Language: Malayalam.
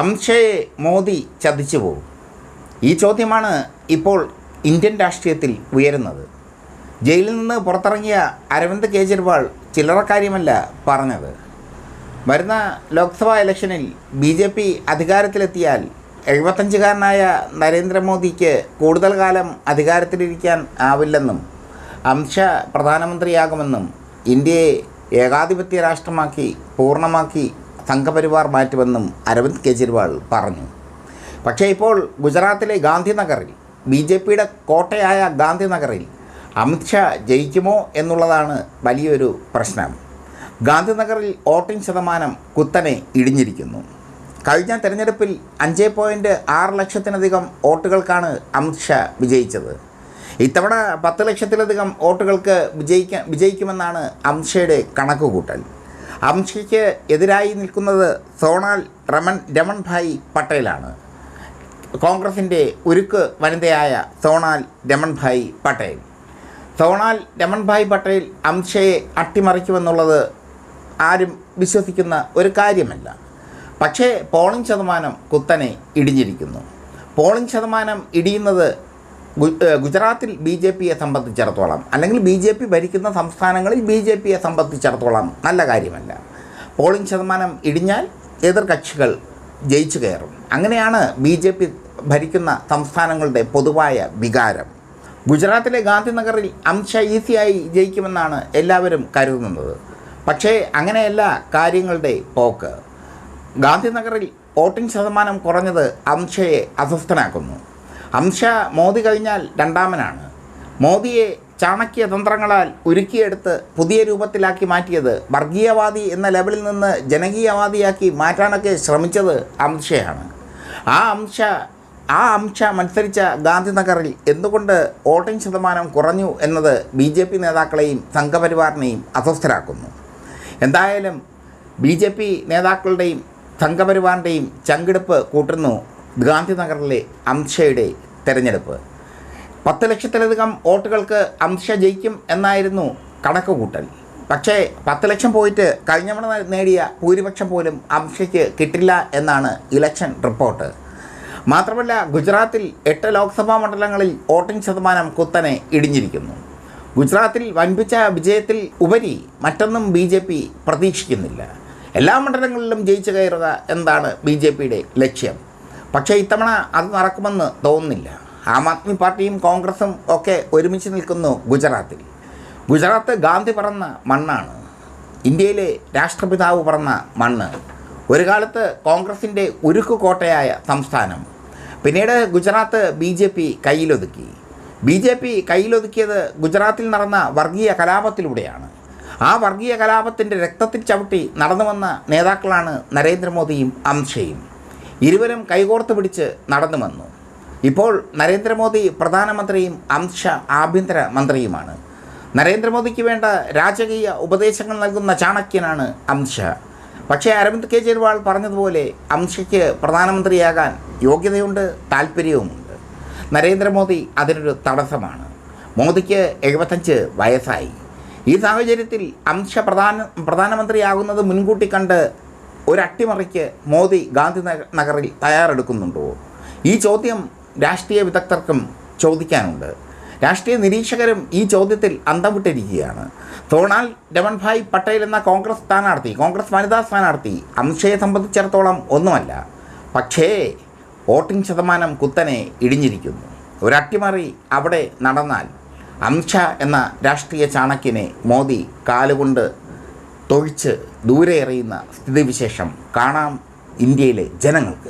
അംശയെ മോദി ചതിച്ചു പോകും. ഈ ചോദ്യമാണ് ഇപ്പോൾ ഇന്ത്യൻ രാഷ്ട്രീയത്തിൽ ഉയരുന്നത്. ജയിലിൽ നിന്ന് പുറത്തിറങ്ങിയ അരവിന്ദ് കെജ്രിവാൾ ചില്ലറക്കാര്യമല്ല പറഞ്ഞത്. വരുന്ന ലോക്സഭാ ഇലക്ഷനിൽ ബി ജെ പി അധികാരത്തിലെത്തിയാൽ എഴുപത്തഞ്ചുകാരനായ നരേന്ദ്രമോദിക്ക് കൂടുതൽ കാലം അധികാരത്തിലിരിക്കാൻ ആവില്ലെന്നും അംശ പ്രധാനമന്ത്രിയാകുമെന്നും ഇന്ത്യയെ ഏകാധിപത്യ രാഷ്ട്രമാക്കി പൂർണമാക്കി സംഘപരിവാർ മാറ്റുമെന്നും അരവിന്ദ് കെജ്രിവാൾ പറഞ്ഞു. പക്ഷേ ഇപ്പോൾ ഗുജറാത്തിലെ ഗാന്ധിനഗറിൽ ബി ജെ പിയുടെ കോട്ടയായ ഗാന്ധിനഗറിൽ അമിത്ഷാ ജയിക്കുമോ എന്നുള്ളതാണ് വലിയൊരു പ്രശ്നം. ഗാന്ധിനഗറിൽ വോട്ടിംഗ് ശതമാനം കുത്തനെ ഇടിഞ്ഞിരിക്കുന്നു. കഴിഞ്ഞ തെരഞ്ഞെടുപ്പിൽ അഞ്ച് പോയിന്റ് ആറ് ലക്ഷത്തിലധികം വോട്ടുകൾക്കാണ് അമിത്ഷാ വിജയിച്ചത്. ഇത്തവണ പത്ത് ലക്ഷത്തിലധികം വോട്ടുകൾക്ക് വിജയിക്ക വിജയിക്കുമെന്നാണ് അമിത്ഷയുടെ കണക്കുകൂട്ടൽ. അമിത്ഷയ്ക്ക് എതിരായി നിൽക്കുന്നത് സോണാൽ രമൺ രമൺഭായ് പട്ടേലാണ്. കോൺഗ്രസിന്റെ ഉരുക്ക് വനിതയായ സോണാൽ രമൺഭായ് പട്ടേൽ. സോണാൽ രമൺഭായ് പട്ടേൽ അംഷയെ അട്ടിമറിക്കുമെന്നുള്ളത് ആരും വിശ്വസിക്കുന്ന ഒരു കാര്യമല്ല. പക്ഷേ പോളിംഗ് ശതമാനം കുത്തനെ ഇടിഞ്ഞിരിക്കുന്നു. പോളിംഗ് ശതമാനം ഇടിയുന്നത് ഗുജറാത്തിൽ ബി ജെ പിയെ സംബന്ധിച്ചിടത്തോളം അല്ലെങ്കിൽ ബി ജെ പി ഭരിക്കുന്ന സംസ്ഥാനങ്ങളിൽ ബി ജെ പിയെ സംബന്ധിച്ചിടത്തോളം നല്ല കാര്യമല്ല. പോളിംഗ് ശതമാനം ഇടിഞ്ഞാൽ എതിർകക്ഷികൾ ജയിച്ചു കയറും. അങ്ങനെയാണ് ബി ജെ പി ഭരിക്കുന്ന സംസ്ഥാനങ്ങളുടെ പൊതുവായ വികാരം. ഗുജറാത്തിലെ ഗാന്ധിനഗറിൽ അംശ ഈസിയായി ജയിക്കുമെന്നാണ് എല്ലാവരും കരുതുന്നത്. പക്ഷേ അങ്ങനെയല്ല കാര്യങ്ങളുടെ പോക്ക്. ഗാന്ധിനഗറിൽ വോട്ടിംഗ് ശതമാനം കുറഞ്ഞത് അംശയെ അസ്വസ്ഥനാക്കുന്നു. അംശ മോദി കഴിഞ്ഞാൽ രണ്ടാമനാണ്. മോദിയെ ചാണക്യ തന്ത്രങ്ങളാൽ ഉരുക്കിയെടുത്ത് പുതിയ രൂപത്തിലാക്കി മാറ്റിയത് വർഗീയവാദി എന്ന ലെവലിൽ നിന്ന് ജനകീയവാദിയാക്കി മാറ്റാനൊക്കെ ശ്രമിച്ചത് അംഷയാണ് ആ അംശ ആ അംശ മത്സരിച്ച ഗാന്ധിനഗറിൽ എന്തുകൊണ്ട് വോട്ടിംഗ് ശതമാനം കുറഞ്ഞു എന്നത് ബി ജെ പി നേതാക്കളെയും സംഘപരിവാറിനെയും അസ്വസ്ഥരാക്കുന്നു. എന്തായാലും ബി ജെ പി നേതാക്കളുടെയും സംഘപരിവാറിന്റെയും ചങ്കെടുപ്പ് കൂട്ടുന്നു ഗാന്ധിനഗറിലെ അംഷയുടെ തെരഞ്ഞെടുപ്പ്. പത്ത് ലക്ഷത്തിലധികം വോട്ടുകൾക്ക് അംഷ ജയിക്കും എന്നായിരുന്നു കണക്ക് കൂട്ടൽ പക്ഷേ പത്ത് ലക്ഷം പോയിട്ട് കഴിഞ്ഞ തവണ നേടിയ ഭൂരിപക്ഷം പോലും അംഷയ്ക്ക് കിട്ടില്ല എന്നാണ് ഇലക്ഷൻ റിപ്പോർട്ട്. മാത്രമല്ല ഗുജറാത്തിൽ എട്ട് ലോക്സഭാ മണ്ഡലങ്ങളിൽ വോട്ടിംഗ് ശതമാനം കുത്തനെ ഇടിഞ്ഞിരിക്കുന്നു. ഗുജറാത്തിൽ വൻപിച്ച വിജയത്തിൽ ഉപരി മറ്റൊന്നും ബി ജെ പി പ്രതീക്ഷിക്കുന്നില്ല. എല്ലാ മണ്ഡലങ്ങളിലും ജയിച്ചു കയറുക എന്നതാണ് ബി ജെ പിയുടെ ലക്ഷ്യം? പക്ഷേ ഇത്തവണ അത് നടക്കുമെന്ന് തോന്നുന്നില്ല. ആം ആദ്മി പാർട്ടിയും കോൺഗ്രസും ഒക്കെ ഒരുമിച്ച് നിൽക്കുന്നു ഗുജറാത്തിൽ. ഗുജറാത്ത് ഗാന്ധി പറന്ന മണ്ണാണ്. ഇന്ത്യയിലെ രാഷ്ട്രപിതാവ് പറന്ന മണ്ണ്. ഒരു കാലത്ത് കോൺഗ്രസിന്റെ ഉരുക്കു കോട്ടയായ സംസ്ഥാനം. പിന്നീട് ഗുജറാത്ത് ബി ജെ പി കയ്യിലൊതുക്കി. ബി ജെ പി കയ്യിലൊതുക്കിയത് ഗുജറാത്തിൽ നടന്ന വർഗീയ കലാപത്തിലൂടെയാണ്. ആ വർഗീയ കലാപത്തിന്റെ രക്തത്തിൽ ചവിട്ടി നടന്നു വന്ന നേതാക്കളാണ് നരേന്ദ്രമോദിയും അമിത്ഷയും. ഇരുവരും കൈകോർത്ത് പിടിച്ച് നടന്നു വന്നു. ഇപ്പോൾ നരേന്ദ്രമോദി പ്രധാനമന്ത്രിയും അമിത്ഷാ ആഭ്യന്തര മന്ത്രിയുമാണ്. നരേന്ദ്രമോദിക്ക് വേണ്ട രാജകീയ ഉപദേശങ്ങൾ നൽകുന്ന ചാണക്യനാണ് അമിത്ഷാ പക്ഷേ അരവിന്ദ് കെജ്രിവാൾ പറഞ്ഞതുപോലെ അമിത്ഷയ്ക്ക് പ്രധാനമന്ത്രിയാകാൻ യോഗ്യതയുണ്ട് താല്പര്യവുമുണ്ട് നരേന്ദ്രമോദി അതിനൊരു തടസ്സമാണ്. മോദിക്ക് എഴുപത്തഞ്ച് വയസ്സായി. ഈ സാഹചര്യത്തിൽ അമിത്ഷാ പ്രധാന പ്രധാനമന്ത്രിയാകുന്നത് മുൻകൂട്ടി കണ്ട് ഒരു അട്ടിമറിക്ക് മോദി ഗാന്ധി നഗറിൽ തയ്യാറെടുക്കുന്നുണ്ടോ? ഈ ചോദ്യം രാഷ്ട്രീയ വിദഗ്ധർക്കും ചോദിക്കാനുണ്ട്. രാഷ്ട്രീയ നിരീക്ഷകരും ഈ ചോദ്യത്തിൽ അന്തം വിട്ടിരിക്കുകയാണ് തോണാൽ രമൺഭായ് പട്ടേൽ എന്ന കോൺഗ്രസ് സ്ഥാനാർത്ഥി കോൺഗ്രസ് വനിതാ സ്ഥാനാർത്ഥി അമിത്ഷയെ സംബന്ധിച്ചിടത്തോളം ഒന്നുമല്ല. പക്ഷേ വോട്ടിംഗ് ശതമാനം കുത്തനെ ഇടിഞ്ഞിരിക്കുന്നു. ഒരട്ടിമറി അവിടെ നടന്നാൽ അമിത്ഷാ എന്ന രാഷ്ട്രീയ ചാണക്യനെ മോദി കാലുകൊണ്ട് തൊഴിച്ച് ദൂരെ എറിയുന്ന സ്ഥിതിവിശേഷം കാണാം ഇന്ത്യയിലെ ജനങ്ങൾക്ക്.